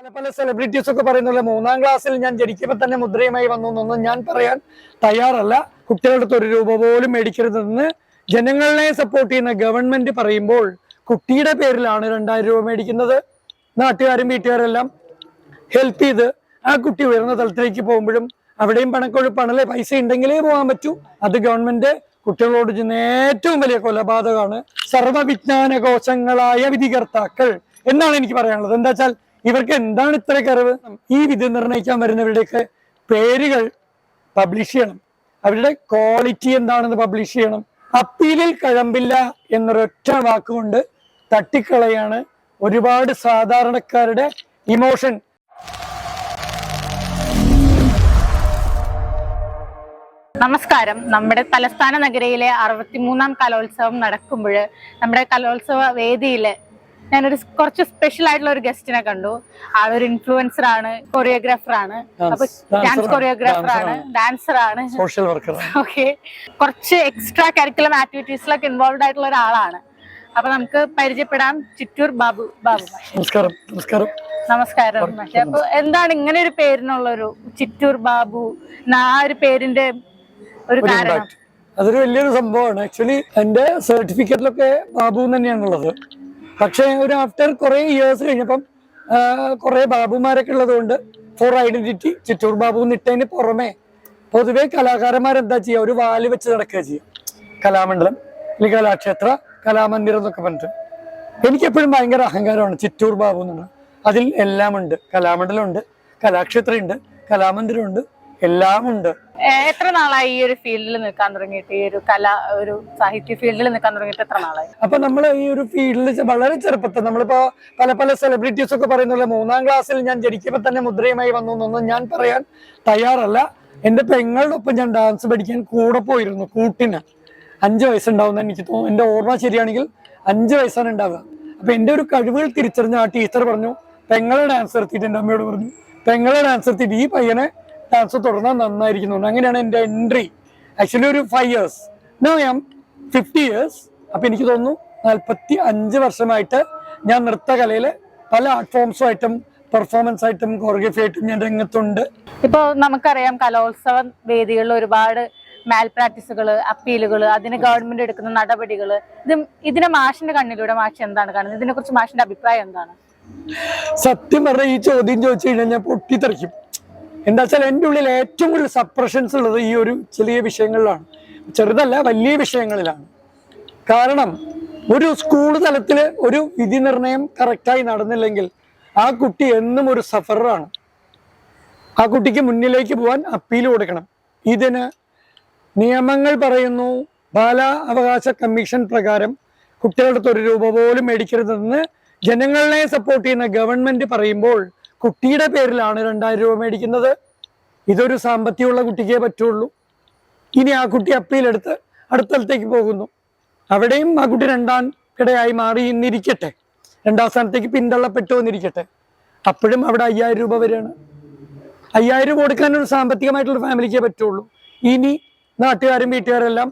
പല പല സെലിബ്രിറ്റീസ് ഒക്കെ പറയുന്നില്ല മൂന്നാം ക്ലാസ്സിൽ ഞാൻ ജനിക്കുമ്പോൾ തന്നെ മുദ്രയുമായി വന്നു എന്നൊന്നും ഞാൻ പറയാൻ തയ്യാറല്ല. കുട്ടികളുടെ ഒരു രൂപ പോലും മേടിക്കരുതെന്ന് ജനങ്ങളെ സപ്പോർട്ട് ചെയ്യുന്ന ഗവൺമെന്റ് പറയുമ്പോൾ കുട്ടിയുടെ പേരിലാണ് രണ്ടായിരം രൂപ മേടിക്കുന്നത്. നാട്ടുകാരും വീട്ടുകാരെല്ലാം ഹെൽപ്പ് ചെയ്ത് ആ കുട്ടി ഉയർന്ന തലത്തിലേക്ക് പോകുമ്പോഴും അവിടെയും പണക്കൊഴുപ്പാണല്ലേ? പൈസ ഉണ്ടെങ്കിലേ പോകാൻ പറ്റൂ. അത് ഗവൺമെന്റ് കുട്ടികളോട് ചെയ്യുന്ന ഏറ്റവും വലിയ കൊലപാതകമാണ്. സർവവിജ്ഞാന കോശങ്ങളായ വിധികർത്താക്കൾ എന്നാണ് എനിക്ക് പറയാനുള്ളത്. എന്താ വെച്ചാൽ ഇവർക്ക് എന്താണ് ഇത്ര കറിവ്? ഈ വിധി നിർണയിക്കാൻ വരുന്നവരുടെയൊക്കെ പേരുകൾ പബ്ലിഷ് ചെയ്യണം. അവരുടെ ക്വാളിറ്റി എന്താണെന്ന് പബ്ലിഷ് ചെയ്യണം. അപ്പീലിൽ കഴമ്പില്ല എന്നൊരൊറ്റ വാക്കുകൊണ്ട് തട്ടിക്കളയാണ് ഒരുപാട് സാധാരണക്കാരുടെ ഇമോഷൻ നമസ്കാരം. നമ്മുടെ തലസ്ഥാന നഗരയിലെ അറുപത്തിമൂന്നാം കലോത്സവം നടക്കുമ്പോൾ നമ്മുടെ കലോത്സവ വേദിയിൽ ഞാനൊരു കുറച്ച് സ്പെഷ്യൽ ആയിട്ടുള്ള ഒരു ഗസ്റ്റിനെ കണ്ടു. ആളൊരു ഇൻഫ്ലുവൻസർ ആണ് കൊറിയോഗ്രാഫർ ആണ്. അപ്പൊ ഡാൻസ് കൊറിയോഗ്രാഫർ ആണ്. ഡാൻസർ ആണ്. സോഷ്യൽ വർക്കർ ഓക്കെ കുറച്ച് എക്സ്ട്രാ കരിക്കുലം ആക്ടിവിറ്റീസിലൊക്കെ ഇൻവോൾവ് ആയിട്ടുള്ള ഒരാളാണ്. അപ്പൊ നമുക്ക് പരിചയപ്പെടാം ചിറ്റൂർ ബാബു ബാബു നമസ്കാരം നമസ്കാരം. നമസ്കാരം അപ്പൊ എന്താണ് ഇങ്ങനെ ഒരു പേരിനുള്ള ഒരു ചിറ്റൂർ ബാബു ആ ഒരു പേരിന്റെ ഒരു കാരണം? അതൊരു വലിയൊരു സംഭവമാണ്. ആക്ച്വലി എന്റെ സർട്ടിഫിക്കറ്റിലൊക്കെ ബാബു തന്നെയാണുള്ളത്. പക്ഷേ ഒരു ആഫ്റ്റർ കുറെ ഇയേഴ്സ് കഴിഞ്ഞപ്പം കുറെ ബാബുമാരൊക്കെ ഉള്ളതുകൊണ്ട് ഫോർ ഐഡന്റിറ്റി ചിറ്റൂർ ബാബു എന്നിട്ടതിന് പുറമെ പൊതുവെ കലാകാരന്മാരെന്താ ചെയ്യുക ഒരു വാൽ വെച്ച് നടക്കുക ചെയ്യുക കലാമണ്ഡലം അല്ലെങ്കിൽ കലാക്ഷേത്ര കലാമന്ദിരം എന്നൊക്കെ പറഞ്ഞിട്ട്. എനിക്കെപ്പോഴും ഭയങ്കര അഹങ്കാരമാണ് ചിറ്റൂർ ബാബു എന്നുള്ളത് അതിൽ എല്ലാം ഉണ്ട് കലാക്ഷേത്രമുണ്ട് ഉണ്ട് എല്ലാം ഉണ്ട്. എത്ര നാളായി ഈ ഒരു ഫീൽഡിൽ നിൽക്കാൻ തുടങ്ങിയിട്ട്? ഈ ഒരു കല ഒരു സാഹിത്യ ഫീൽഡിൽ നിൽക്കാൻ തുടങ്ങിയിട്ട് എത്ര നാളായി? അപ്പൊ നമ്മൾ ഈ ഒരു ഫീൽഡിൽ വളരെ ചെറുപ്പത്തിൽ നമ്മളിപ്പോ പല പല സെലിബ്രിറ്റീസ് ഒക്കെ പറയുന്നില്ല മൂന്നാം ക്ലാസ്സിൽ ഞാൻ ജനിക്കുമ്പോൾ തന്നെ മുദ്രയുമായി വന്നു എന്നൊന്നും ഞാൻ പറയാൻ തയ്യാറല്ല. എന്റെ പെങ്ങളുടെ ഒപ്പം ഞാൻ ഡാൻസ് പഠിക്കാൻ കൂടെ പോയിരുന്നു കൂട്ടിന്. അഞ്ച് വയസ്സുണ്ടാവുന്ന എനിക്ക് തോന്നുന്നു. എന്റെ ഓർമ്മ ശരിയാണെങ്കിൽ അഞ്ച് വയസ്സാണ് ഉണ്ടാവുക. അപ്പൊ എന്റെ ഒരു കഴിവുകൾ തിരിച്ചറിഞ്ഞ ആ ടീച്ചർ പറഞ്ഞു പെങ്ങളെ ഡാൻസ് നിർത്തിയിട്ട് എന്റെ അമ്മയോട് പറഞ്ഞു. പെങ്ങളെ ഡാൻസ് നിർത്തിയിട്ട് ഈ പയ്യനെ ഡാൻസ് തുടർന്നാൽ നന്നായിരിക്കുന്നു. അങ്ങനെയാണ് എന്റെ എൻട്രി ആക്ച്വലി ഒരു ഫൈവ് ഇയേഴ്സ് നോ ഞാൻ ഫിഫ്റ്റി ഇയേഴ്സ് അപ്പൊ എനിക്ക് തോന്നുന്നു നാൽപ്പത്തി അഞ്ച് വർഷമായിട്ട് ഞാൻ നൃത്തകലയിൽ പല ആർട്ട് ഫോംസും ആയിട്ടും പെർഫോമൻസ് ആയിട്ടും കൊറിയോഗ്രഫി ആയിട്ടും ഞാൻ രംഗത്തുണ്ട്. ഇപ്പൊ നമുക്കറിയാം കലോത്സവ വേദികളിൽ ഒരുപാട് മാൽ പ്രാക്ടീസുകൾ അപ്പീലുകൾ അതിന് ഗവൺമെന്റ് എടുക്കുന്ന നടപടികൾ ഇത് ഇതിനെ മാഷിന്റെ കണ്ണിലൂടെ മാഷ് എന്താണ് കാണുന്നത്? ഇതിനെ കുറിച്ച് മാഷിന്റെ അഭിപ്രായം എന്താണ്? സത്യം പറഞ്ഞ ഈ ചോദ്യം ചോദിച്ചു കഴിഞ്ഞാൽ ഞാൻ പൊട്ടിത്തെറിക്കും. എന്താ വെച്ചാൽ എന്റെ ഉള്ളിൽ ഏറ്റവും കൂടുതൽ സപ്രഷൻസ് ഉള്ളത് ഈ ഒരു ചെറിയ വിഷയങ്ങളിലാണ്. ചെറുതല്ല വലിയ വിഷയങ്ങളിലാണ്. കാരണം ഒരു സ്കൂൾ തലത്തിൽ ഒരു വിധി നിർണയം കറക്റ്റായി നടന്നില്ലെങ്കിൽ ആ കുട്ടി എന്നും ഒരു സഫറാണ് ആ കുട്ടിക്ക് മുന്നിലേക്ക് പോകാൻ അപ്പീൽ കൊടുക്കണം. ഇതിന് നിയമങ്ങൾ പറയുന്നു ബാല അവകാശ കമ്മീഷൻ പ്രകാരം കുട്ടികളുടെ ഒരു രൂപ പോലും മേടിക്കരുതെന്ന് ജനങ്ങളെ സപ്പോർട്ട് ചെയ്യുന്ന ഗവൺമെന്റ് പറയുമ്പോൾ കുട്ടിയുടെ പേരിലാണ് രണ്ടായിരം രൂപ മേടിക്കുന്നത്. ഇതൊരു സാമ്പത്തികമുള്ള കുട്ടിക്കേ പറ്റുള്ളൂ. ഇനി ആ കുട്ടി അപ്പീലെടുത്ത് അടുത്ത സ്ഥലത്തേക്ക് പോകുന്നു. അവിടെയും ആ കുട്ടി രണ്ടാം കിടയായി മാറി ഇന്നിരിക്കട്ടെ. രണ്ടാം സ്ഥാനത്തേക്ക് പിന്തള്ളപ്പെട്ടു എന്നിരിക്കട്ടെ അപ്പോഴും അവിടെ അയ്യായിരം രൂപ വരെയാണ്. അയ്യായിരം രൂപ കൊടുക്കാനൊരു സാമ്പത്തികമായിട്ടുള്ള ഫാമിലിക്കേ പറ്റുള്ളൂ. ഇനി നാട്ടുകാരും വീട്ടുകാരെല്ലാം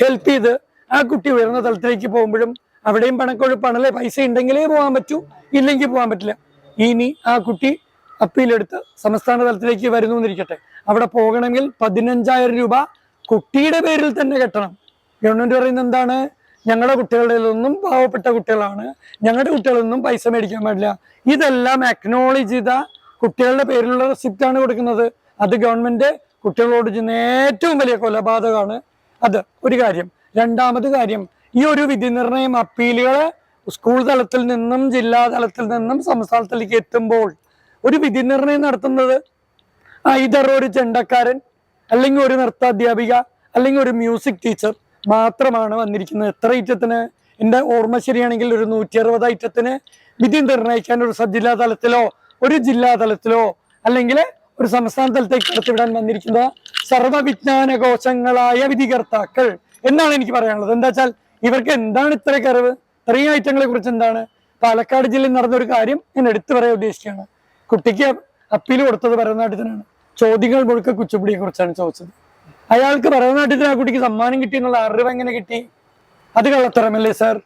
ഹെൽപ്പ് ചെയ്ത് ആ കുട്ടി ഉയർന്ന തലത്തിലേക്ക് പോകുമ്പോഴും അവിടെയും പണക്കൊഴുപ്പാണല്ലേ പൈസ ഉണ്ടെങ്കിലേ പോകാൻ പറ്റൂ ഇല്ലെങ്കിൽ പോകാൻ പറ്റില്ല. ഇനി ആ കുട്ടി അപ്പീലെടുത്ത് സംസ്ഥാന തലത്തിലേക്ക് വരുന്നു എന്നിരിക്കട്ടെ അവിടെ പോകണമെങ്കിൽ പതിനഞ്ചായിരം രൂപ കുട്ടിയുടെ പേരിൽ തന്നെ കെട്ടണം. ഗവൺമെന്റ് പറയുന്നത് എന്താണ്? ഞങ്ങളുടെ കുട്ടികളുടെ ഒന്നും പാവപ്പെട്ട കുട്ടികളാണ്. ഞങ്ങളുടെ കുട്ടികളൊന്നും പൈസ മേടിക്കാൻ പാടില്ല. ഇതെല്ലാം അക്നോളജ് ചെയ്ത കുട്ടികളുടെ പേരിലുള്ള റെസിപ്റ്റ് ആണ് കൊടുക്കുന്നത്. അത് ഗവൺമെന്റ് കുട്ടികളോട് ചെയ്യുന്ന ഏറ്റവും വലിയ കൊലപാതകമാണ്. അത് ഒരു കാര്യം. രണ്ടാമത് കാര്യം ഈ ഒരു വിധി നിർണയം അപ്പീലുകൾ സ്കൂൾ തലത്തിൽ നിന്നും ജില്ലാ തലത്തിൽ നിന്നും സംസ്ഥാനത്തിലേക്ക് എത്തുമ്പോൾ ഒരു വിധി നിർണയം നടത്തുന്നത് ഇതർ ഒരു ചെണ്ടക്കാരൻ അല്ലെങ്കിൽ ഒരു നൃത്താധ്യാപിക അല്ലെങ്കിൽ ഒരു മ്യൂസിക് ടീച്ചർ മാത്രമാണ് വന്നിരിക്കുന്നത്. എത്ര ഐറ്റത്തിന്? എന്റെ ഓർമ്മ ശരിയാണെങ്കിൽ ഒരു നൂറ്റി അറുപത് ഐറ്റത്തിന് വിധി നിർണയിക്കാൻ ഒരു സബ് ജില്ലാ തലത്തിലോ ഒരു ജില്ലാ തലത്തിലോ അല്ലെങ്കിൽ ഒരു സംസ്ഥാന തലത്തേക്ക് കടത്തിവിടാൻ വന്നിരിക്കുന്ന സർവവിജ്ഞാന കോശങ്ങളായ വിധികർത്താക്കൾ എന്നാണ് എനിക്ക് പറയാനുള്ളത്. എന്താ വെച്ചാൽ ഇവർക്ക് എന്താണ് ഇത്ര കറിവ് ഇത്രയും ഐറ്റങ്ങളെ കുറിച്ച് എന്താണ്? പാലക്കാട് ജില്ലയിൽ നടന്ന ഒരു കാര്യം ഞാൻ എടുത്തു പറയാൻ ഉദ്ദേശിക്കുകയാണ്. കുട്ടിക്ക് അപ്പീൽ കൊടുത്തത് ഭരതനാട്യത്തിനാണ്. ചോദ്യങ്ങൾ മുഴുക്ക കുച്ചുപിടിയെ കുറിച്ചാണ് ചോദിച്ചത്. അയാൾക്ക് ഭരതനാട്യത്തിന് ആ കുട്ടിക്ക് സമ്മാനം കിട്ടി എന്നുള്ള അറിവ് എങ്ങനെ കിട്ടി? അത് കള്ളത്തരമല്ലേ സാർ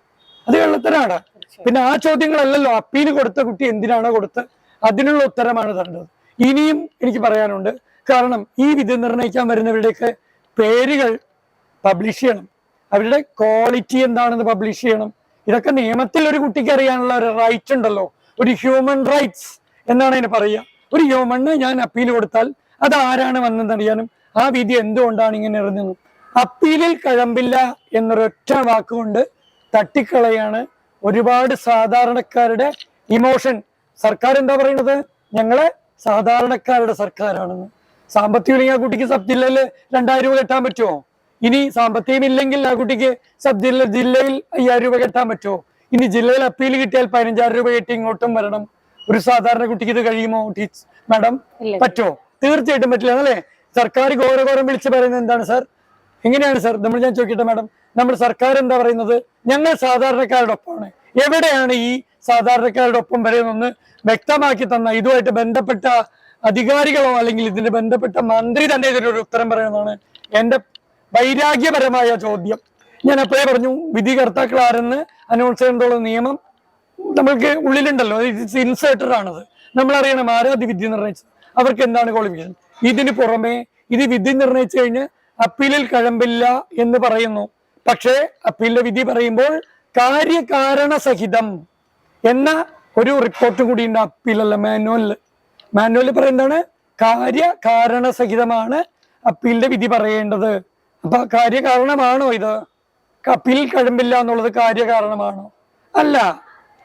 അത് കള്ളത്തരാണ്. പിന്നെ ആ ചോദ്യങ്ങളല്ലല്ലോ അപ്പീൽ കൊടുത്ത കുട്ടി എന്തിനാണോ കൊടുത്ത് അതിനുള്ള ഉത്തരമാണ് തരേണ്ടത്. ഇനിയും എനിക്ക് പറയാനുണ്ട്. കാരണം ഈ വിധി നിർണയിക്കാൻ വരുന്നവരുടെയൊക്കെ പേരുകൾ പബ്ലിഷ് ചെയ്യണം. അവരുടെ ക്വാളിറ്റി എന്താണെന്ന് പബ്ലിഷ് ചെയ്യണം. ഇതൊക്കെ നിയമത്തിൽ ഒരു കുട്ടിക്ക് അറിയാനുള്ള ഒരു റൈറ്റ് ഉണ്ടല്ലോ. ഒരു ഹ്യൂമൻ റൈറ്റ്സ് എന്നാണ് അതിന് പറയുക. ഒരു ഹ്യൂമണ് ഞാൻ അപ്പീൽ കൊടുത്താൽ അത് ആരാണ് വന്നതെന്നറിയാനും ആ വിധി എന്തുകൊണ്ടാണ് ഇങ്ങനെ എറിഞ്ഞത് അപ്പീലിൽ കഴമ്പില്ല എന്നൊരൊറ്റ വാക്കുകൊണ്ട് തട്ടിക്കളയാണ് ഒരുപാട് സാധാരണക്കാരുടെ ഇമോഷൻ സർക്കാർ എന്താ പറയുന്നത്? ഞങ്ങൾ സാധാരണക്കാരുടെ സർക്കാരാണെന്ന്. സാമ്പത്തിക ആ കുട്ടിക്ക് സബ് ജില്ലയിൽ രണ്ടായിരം രൂപ കെട്ടാൻ പറ്റുമോ? ഇനി സാമ്പത്തികം ഇല്ലെങ്കിൽ ആ കുട്ടിക്ക് സബ് ജില്ല ജില്ലയിൽ അയ്യായിരം രൂപ കെട്ടാൻ പറ്റുമോ? ഇനി ജില്ലയിൽ അപ്പീൽ കിട്ടിയാൽ പതിനഞ്ചായിരം രൂപ കെട്ടി ഇങ്ങോട്ടും വരണം. ഒരു സാധാരണ കുട്ടിക്ക് ഇത് കഴിയുമോ ടീച്ച് മാഡം? പറ്റോ പറ്റുമോ? തീർച്ചയായിട്ടും പറ്റില്ല. അല്ലേ? സർക്കാർ ഘോരഘോരം വിളിച്ച് പറയുന്നത് എന്താണ് സാർ? എങ്ങനെയാണ് സാർ? നമ്മൾ ഞാൻ ചോദിക്കട്ടെ മാഡം. നമ്മൾ സർക്കാർ എന്താ പറയുന്നത്? ഞങ്ങൾ സാധാരണക്കാരുടെ ഒപ്പമാണ്. എവിടെയാണ് ഈ സാധാരണക്കാരുടെ ഒപ്പം വരുന്നതെന്ന് വ്യക്തമാക്കി തന്ന ഇതുമായിട്ട് ബന്ധപ്പെട്ട അധികാരികളോ അല്ലെങ്കിൽ ഇതിന് ബന്ധപ്പെട്ട മന്ത്രി തന്നെ ഇതിനൊരു ഉത്തരം പറയുന്നതാണ്. എന്റെ വൈരാഗ്യപരമായ ചോദ്യം. ഞാൻ അപ്പോഴേ പറഞ്ഞു വിധികർത്താക്കൾ ആരെന്ന് അനൗൺസ് ചെയ്യേണ്ടുള്ള നിയമം നമ്മൾക്ക് ഉള്ളിലുണ്ടല്ലോ ഇൻസേർട്ടഡ് ആണത്. നമ്മൾ അറിയണം ആരാ അത് വിധി നിർണയിച്ചു അവർക്ക് എന്താണ് ക്വാളിഫിക്കേഷൻ ഇതിന് പുറമെ ഇത് വിധി നിർണയിച്ചു കഴിഞ്ഞ് അപ്പീലിൽ കഴമ്പില്ല എന്ന് പറയുന്നു. പക്ഷേ അപ്പീലിന്റെ വിധി പറയുമ്പോൾ കാര്യകാരണ സഹിതം എന്ന ഒരു റിപ്പോർട്ടും കൂടി ഉണ്ട് അപ്പീലല്ല മാനുവലിൽ മാനുവലിൽ പറയുന്നതാണ് കാര്യകാരണ സഹിതമാണ് അപ്പീലിന്റെ വിധി പറയേണ്ടത്. അപ്പൊ കാര്യകാരണമാണോ ഇത്? കപ്പിൽ കഴമ്പില്ല എന്നുള്ളത് കാര്യകാരണമാണോ? അല്ല.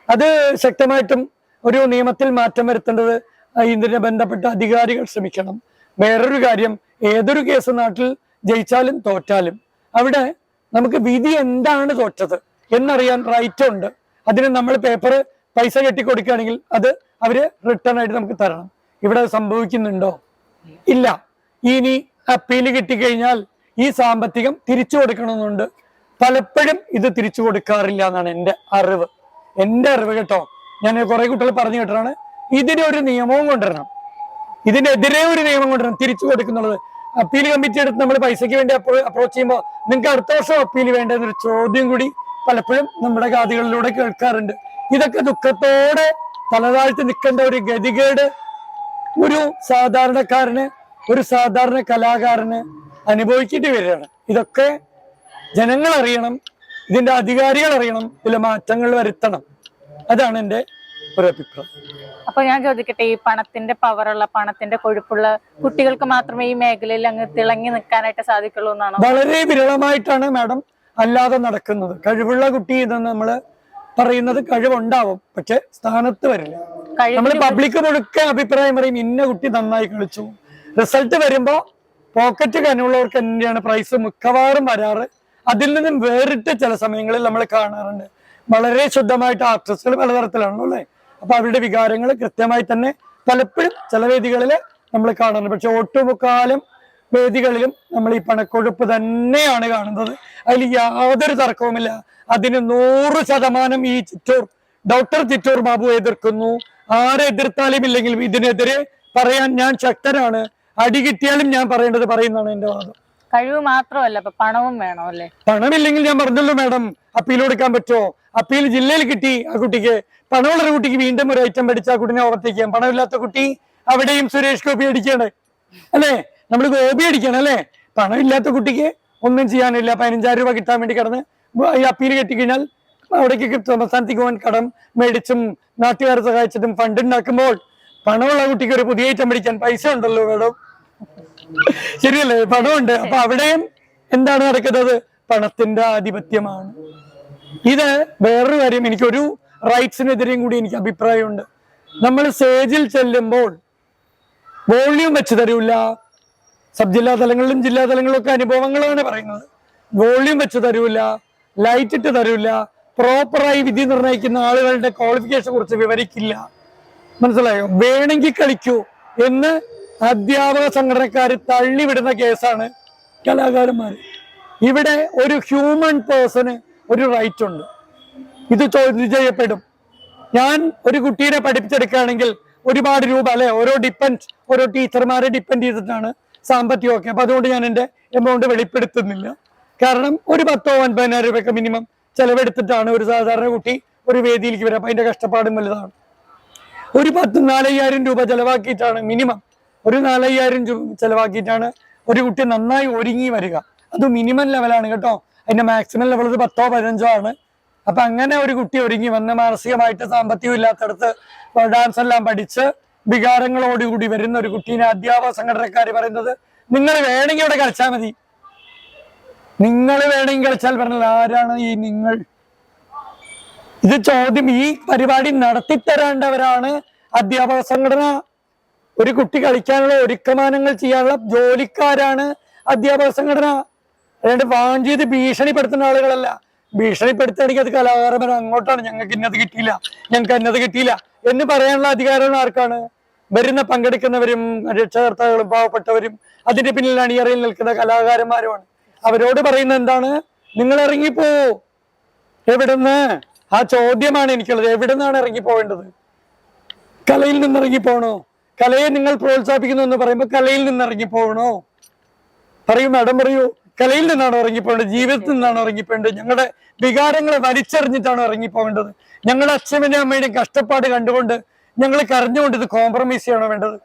അത് ശക്തമായിട്ടും ഒരു നിയമത്തിൽ മാറ്റം വരുത്തേണ്ടത് ഇതിനെ ബന്ധപ്പെട്ട അധികാരികൾ ശ്രമിക്കണം. വേറൊരു കാര്യം ഏതൊരു കേസ് നാട്ടിൽ ജയിച്ചാലും തോറ്റാലും അവിടെ നമുക്ക് വിധി എന്താണ് തോറ്റത് എന്നറിയാൻ റൈറ്റ് ഉണ്ട്. അതിന് നമ്മൾ പേപ്പർ പൈസ കെട്ടി കൊടുക്കുകയാണെങ്കിൽ അത് അവർ റിട്ടേൺ ആയിട്ട് നമുക്ക് തരണം. ഇവിടെ സംഭവിക്കുന്നുണ്ടോ? ഇല്ല. ഇനി അപ്പീൽ കിട്ടിക്കഴിഞ്ഞാൽ ഈ സാമ്പത്തികം തിരിച്ചു കൊടുക്കണമെന്നുണ്ട്. പലപ്പോഴും ഇത് തിരിച്ചു കൊടുക്കാറില്ല എന്നാണ് എന്റെ അറിവ്. എന്റെ അറിവ് കേട്ടോ. ഞാൻ കുറെ കുട്ടികൾ പറഞ്ഞു കേട്ടതാണ് ഒരു നിയമവും കൊണ്ടുവരണം. ഇതിനെതിരെ ഒരു നിയമം കൊണ്ടുവരണം. തിരിച്ചു കൊടുക്കുന്നുള്ളത്. അപ്പീൽ കമ്മിറ്റി എടുത്ത് നമ്മൾ പൈസയ്ക്ക് വേണ്ടി അപ്രോച്ച് ചെയ്യുമ്പോൾ നിങ്ങൾക്ക് അടുത്ത വർഷം അപ്പീൽ വേണ്ടെന്നൊരു ചോദ്യം കൂടി പലപ്പോഴും നമ്മുടെ ഗാദികളിലൂടെ കേൾക്കാറുണ്ട്. ഇതൊക്കെ ദുഃഖത്തോടെ തലതാഴ്ത്തി നിൽക്കേണ്ട ഒരു ഗതികേട് ഒരു സാധാരണക്കാരന് ഒരു സാധാരണ കലാകാരന് അനുഭവിക്കേണ്ടി വരികയാണ്. ഇതൊക്കെ ജനങ്ങൾ അറിയണം ഇതിന്റെ അധികാരികൾ അറിയണം ഇതിലെ മാറ്റങ്ങൾ വരുത്തണം. അതാണ് എന്റെ ഒരു അഭിപ്രായം. അപ്പൊ ഞാൻ ചോദിക്കട്ടെ ഈ പണത്തിന്റെ പവറുള്ള പണത്തിന്റെ കൊഴുപ്പുള്ള കുട്ടികൾക്ക് മാത്രമേ ഈ മേഖലയിൽ അങ്ങ് തിളങ്ങി നിൽക്കാനായിട്ട് സാധിക്കുള്ളൂ എന്നാണ്? വളരെ വിരളമായിട്ടാണ് മാഡം അല്ലാതെ നടക്കുന്നത്. കഴിവുള്ള കുട്ടി ഇതെന്ന് നമ്മൾ പറയുന്നത് കഴിവുണ്ടാവും പക്ഷെ സ്ഥാനത്ത് വരില്ല. നമ്മൾ പബ്ലിക് മുഴുക്ക അഭിപ്രായം പറയും ഇന്ന കുട്ടി നന്നായി കളിച്ചു. റിസൾട്ട് വരുമ്പോ പോക്കറ്റ് കനുള്ളവർക്ക് തന്നെയാണ് പ്രൈസ് മിക്കവാറും വരാറ്. അതിൽ നിന്നും വേറിട്ട് ചില സമയങ്ങളിൽ നമ്മൾ കാണാറുണ്ട്. വളരെ ശുദ്ധമായിട്ട് ആർട്ടിസ്റ്റുകൾ പലതരത്തിലാണല്ലോ അല്ലേ? അപ്പൊ അവരുടെ വികാരങ്ങൾ കൃത്യമായി തന്നെ പലപ്പോഴും ചില വേദികളിൽ നമ്മൾ കാണാറുണ്ട്. പക്ഷെ ഒട്ടുമുക്കാലും വേദികളിലും നമ്മൾ ഈ പണക്കൊഴുപ്പ് തന്നെയാണ് കാണുന്നത്. അതിൽ യാതൊരു തർക്കവുമില്ല. അതിന് നൂറ് ശതമാനം ഈ ചിറ്റൂർ ഡോക്ടർ ചിറ്റൂർ ബാബു എതിർക്കുന്നു. ആരെതിർത്താലും ഇല്ലെങ്കിലും ഇതിനെതിരെ പറയാൻ ഞാൻ ശക്തനാണ്. അടി കിട്ടിയാലും ഞാൻ പറയേണ്ടത് പറയുന്നതാണ് എന്റെ വാദം. കഴിവ് മാത്രമല്ല പണവും വേണം അല്ലേ? പണമില്ലെങ്കിൽ ഞാൻ പറഞ്ഞല്ലോ മാഡം അപ്പീൽ കൊടുക്കാൻ പറ്റുമോ? അപ്പീൽ ജില്ലയിൽ കിട്ടി ആ കുട്ടിക്ക്. പണമുള്ള കുട്ടിക്ക് വീണ്ടും ഒരു ഐറ്റം പഠിച്ച ആ കുട്ടിനെ ഓവർത്തേക്കാം പണമില്ലാത്ത കുട്ടി അവിടെയും സുരേഷ് ഗോപി അടിക്കണേ അല്ലേ? നമ്മൾ ഗോപി അടിക്കണം അല്ലേ? പണമില്ലാത്ത കുട്ടിക്ക് ഒന്നും ചെയ്യാനില്ല. പതിനഞ്ചായിരം രൂപ കിട്ടാൻ വേണ്ടി കിടന്ന് ഈ അപ്പീൽ കെട്ടിക്കഴിഞ്ഞാൽ അവിടേക്ക് സംസ്ഥാനത്തേക്ക് പോകാൻ കടം മേടിച്ചും നാട്ടുകാരെ സഹായിച്ചിട്ടും ഫണ്ട് ഉണ്ടാക്കുമ്പോൾ പണമുള്ള കുട്ടിക്ക് ഒരു പുതിയ ഐറ്റം പഠിക്കാൻ പൈസ ഉണ്ടല്ലോ മേഡം. ശരിയല്ലേ? പണമുണ്ട്. അപ്പൊ അവിടെയും എന്താണ് നടക്കുന്നത്? പണത്തിന്റെ ആധിപത്യമാണ്. ഇത് വേറൊരു കാര്യം എനിക്കൊരു റൈറ്റ്സിനെതിരെയും കൂടി എനിക്ക് അഭിപ്രായമുണ്ട്. നമ്മൾ സ്റ്റേജിൽ ചെല്ലുമ്പോൾ വോള്യൂം വെച്ച് തരൂല. സബ് ജില്ലാ തലങ്ങളിലും ജില്ലാ തലങ്ങളിലും ഒക്കെ അനുഭവങ്ങളാണ് പറയുന്നത്. വോള്യൂം വെച്ച് തരൂല. ലൈറ്റ് ഇട്ട് തരൂല. പ്രോപ്പറായി വിധി നിർണയിക്കുന്ന ആളുകളുടെ ക്വാളിഫിക്കേഷനെ കുറിച്ച് വിവരിക്കില്ല. മനസ്സിലായോ? വേണമെങ്കിൽ കളിക്കൂ എന്ന് അധ്യാപക സംഘടനക്കാർ തള്ളിവിടുന്ന കേസാണ് കലാകാരന്മാർ ഇവിടെ ഒരു ഹ്യൂമൻ പേഴ്സണ് ഒരു റൈറ്റ് ഉണ്ട്. ഇത് ചോദ്യം ചെയ്യപ്പെടും. ഞാൻ ഒരു കുട്ടീനെ പഠിപ്പിച്ചെടുക്കുകയാണെങ്കിൽ ഒരുപാട് രൂപ അല്ലെ? ഓരോ ഡിപ്പെൻഡ് ഓരോ ടീച്ചർമാരെ ഡിപ്പെൻഡ് ചെയ്തിട്ടാണ് സാമ്പത്തികമൊക്കെ. അപ്പൊ അതുകൊണ്ട് ഞാൻ എന്റെ എമൗണ്ട് വെളിപ്പെടുത്തുന്നില്ല. കാരണം ഒരു പത്തോ ഒൻപതിനായിരം രൂപയൊക്കെ മിനിമം ചെലവെടുത്തിട്ടാണ് ഒരു സാധാരണ കുട്ടി ഒരു വേദിയിലേക്ക് വരിക അപ്പൊ അതിന്റെ കഷ്ടപ്പാടും വലുതാണ്. ഒരു പത്ത് നാലയ്യായിരം രൂപ ചെലവാക്കിയിട്ടാണ് മിനിമം. ഒരു നാലയ്യായിരം രൂപ ചെലവാക്കിയിട്ടാണ് ഒരു കുട്ടി നന്നായി ഒരുങ്ങി വരിക. അത് മിനിമം ലെവലാണ് കേട്ടോ. അതിന്റെ മാക്സിമം ലെവൽ ഇത് പത്തോ പതിനഞ്ചോ ആണ്. അപ്പൊ അങ്ങനെ ഒരു കുട്ടി ഒരുങ്ങി വന്ന് മാനസികമായിട്ട് സാമ്പത്തികം ഇല്ലാത്തടത്ത് ഡാൻസ് എല്ലാം പഠിച്ച് വികാരങ്ങളോടുകൂടി വരുന്ന ഒരു കുട്ടീനെ അധ്യാപക സംഘടനക്കാർ പറയുന്നത് നിങ്ങൾ വേണമെങ്കിൽ ഇവിടെ കളിച്ചാൽ മതി. നിങ്ങൾ വേണമെങ്കിൽ കളിച്ചാൽ പറഞ്ഞാൽ ആരാണ് ഈ നിങ്ങൾ? ഇത് ചോദ്യം ഈ പരിപാടി നടത്തിത്തരേണ്ടവരാണ്. അധ്യാപക സംഘടന ഒരു കുട്ടി കളിക്കാനുള്ള ഒരുക്കമാനങ്ങൾ ചെയ്യാനുള്ള ജോലിക്കാരാണ് അധ്യാപക സംഘടന അല്ലാണ്ട് വാങ്ങി ചെയ്ത് ഭീഷണിപ്പെടുത്തുന്ന ആളുകളല്ല. ഭീഷണിപ്പെടുത്തുകയാണെങ്കിൽ അത് കലാകാരമാണ് അങ്ങോട്ടാണ്. ഞങ്ങൾക്ക് ഇന്നത് കിട്ടിയില്ല. ഞങ്ങൾക്ക് ഇന്നത് കിട്ടിയില്ല. എന്ന് പറയാനുള്ള അധികാരം ആർക്കാണ്? വരുന്ന പങ്കെടുക്കുന്നവരും രക്ഷകർത്താക്കളും പാവപ്പെട്ടവരും അതിന്റെ പിന്നിൽ അണിയറയിൽ നിൽക്കുന്ന കലാകാരന്മാരുമാണ്. അവരോട് പറയുന്നത് എന്താണ്? നിങ്ങൾ ഇറങ്ങിപ്പോ. എവിടുന്ന്? ആ ചോദ്യമാണ് എനിക്കുള്ളത്. എവിടുന്നാണ് ഇറങ്ങി പോകേണ്ടത് കലയിൽ നിന്ന് ഇറങ്ങി പോകണോ? കലയെ നിങ്ങൾ പ്രോത്സാഹിപ്പിക്കുന്നു എന്ന് പറയുമ്പോൾ കലയിൽ നിന്ന് ഇറങ്ങി പോകണോ? പറയൂ മാഡം പറയൂ. കലയിൽ നിന്നാണ് ഇറങ്ങിപ്പോകേണ്ടത് ജീവിതത്തിൽ നിന്നാണ് ഇറങ്ങിപ്പോകേണ്ടത് ഞങ്ങളുടെ വികാരങ്ങളെ വലിച്ചെറിഞ്ഞിട്ടാണോ ഇറങ്ങിപ്പോകേണ്ടത് ഞങ്ങളുടെ അച്ഛനും അമ്മയുടെയും കഷ്ടപ്പാട് കണ്ടുകൊണ്ട് ഞങ്ങൾ കരഞ്ഞുകൊണ്ട് ഇത് കോംപ്രമൈസ് ചെയ്യണോ വേണ്ടത്?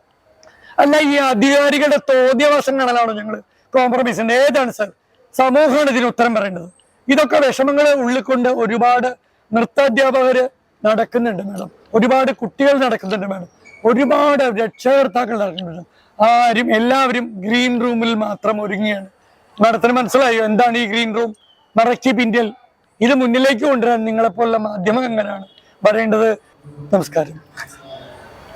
അല്ല ഈ അധികാരികളുടെ തോന്നിയവാസം കാണലാണോ ഞങ്ങൾ കോംപ്രമൈസ് ഏതാണ് സർ സമൂഹമാണ് ഇതിന് ഉത്തരം പറയേണ്ടത്. ഇതൊക്കെ വിഷമങ്ങളെ ഉള്ളിക്കൊണ്ട് ഒരുപാട് നൃത്താധ്യാപകര് നടക്കുന്നുണ്ട് മാഡം. ഒരുപാട് കുട്ടികൾ നടക്കുന്നുണ്ട് മാഡം. ഒരുപാട് രക്ഷകർത്താക്കൾ നടക്കുന്നുണ്ട്. ആരും എല്ലാവരും ഗ്രീൻ റൂമിൽ മാത്രം ഒരുങ്ങിയാണ് മാഡത്തിന് മനസ്സിലായോ? എന്താണ് ഈ ഗ്രീൻ റൂം? മറക്കി പിന്തിൽ ഇത് മുന്നിലേക്ക് കൊണ്ടുവരാൻ നിങ്ങളെപ്പോലുള്ള മാധ്യമങ്ങളാണ് പറയേണ്ടത് നമസ്കാരം.